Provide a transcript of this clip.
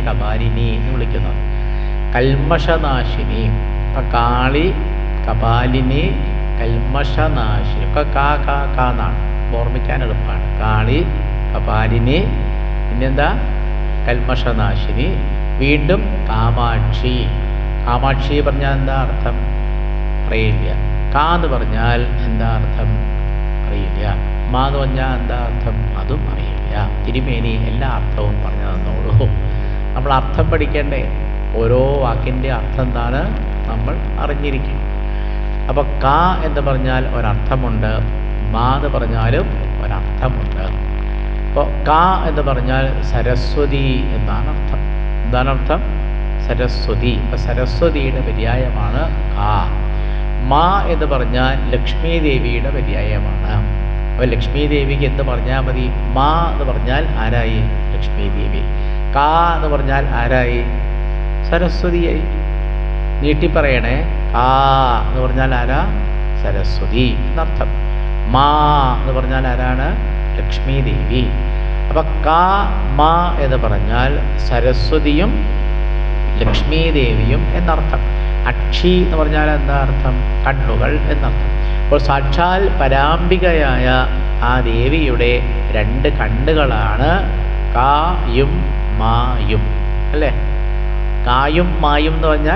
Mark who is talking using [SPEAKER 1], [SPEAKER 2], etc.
[SPEAKER 1] കപാലിനി എന്ന് വിളിക്കുന്നത് കൽമഷനാശിനി. ഇപ്പം കാളി കപാലിനി കൽമഷനാശിനി. ഒക്കെ കാ കാ കാ എന്നാണ്. ഓർമ്മിക്കാൻ എളുപ്പമാണ്. കാളി കപാലിനി പിന്നെന്താ? കൽമഷനാശിനി. വീണ്ടും കാമാക്ഷി. കാമാക്ഷി പറഞ്ഞാൽ എന്താ അർത്ഥം? അറിയില്ല. കാ എന്ന് പറഞ്ഞാൽ എന്താ അർത്ഥം? അറിയില്ല. മാ എന്ന് പറഞ്ഞാൽ എന്താ അർത്ഥം? അതും അറിയില്ല. തിരുമേനി എല്ലാ അർത്ഥവും പറഞ്ഞു തന്നോളൂ നമ്മൾ അർത്ഥം പഠിക്കേണ്ടേ? ഓരോ വാക്കിന്റെ അർത്ഥം എന്താണ്? നമ്മൾ അറിഞ്ഞിരിക്കും. അപ്പോൾ കാ എന്ന് പറഞ്ഞാൽ ഒരർത്ഥമുണ്ട്. മാ എന്ന് പറഞ്ഞാലും ഒരർത്ഥമുണ്ട്. അപ്പോൾ കാ എന്ന് പറഞ്ഞാൽ സരസ്വതി എന്നാണ് അർത്ഥം. എന്താണ് അർത്ഥം? സരസ്വതി. അപ്പോൾ സരസ്വതിയുടെ പര്യായമാണ് കാ. മാ എന്ന് പറഞ്ഞാൽ ലക്ഷ്മി ദേവിയുടെ പര്യായമാണ്. അപ്പോൾ ലക്ഷ്മി ദേവിക്ക് എന്ത് പറഞ്ഞാൽ മതി? മാ എന്ന് പറഞ്ഞാൽ ആരായി? ലക്ഷ്മി ദേവി കാ എന്ന് പറഞ്ഞാൽ ആരായി സരസ്വതിയായി. നീട്ടി പറയണേ കാ എന്ന് പറഞ്ഞാൽ ആരാ സരസ്വതി എന്നർത്ഥം. മാ എന്ന് പറഞ്ഞാൽ ആരാണ്? ലക്ഷ്മി ദേവി അപ്പൊ കാ മാ എന്ന് പറഞ്ഞാൽ സരസ്വതിയും ലക്ഷ്മി ദേവിയും എന്നർത്ഥം. അക്ഷി എന്ന് പറഞ്ഞാൽ എന്താ അർത്ഥം? കണ്ണുകൾ എന്നർത്ഥം. അപ്പോൾ സാക്ഷാൽ പരാംബികയായ ആ ദേവിയുടെ രണ്ട് കണ്ണുകളാണ് കായും മായും. അല്ലേ? കായും മായും എന്ന് പറഞ്ഞാൽ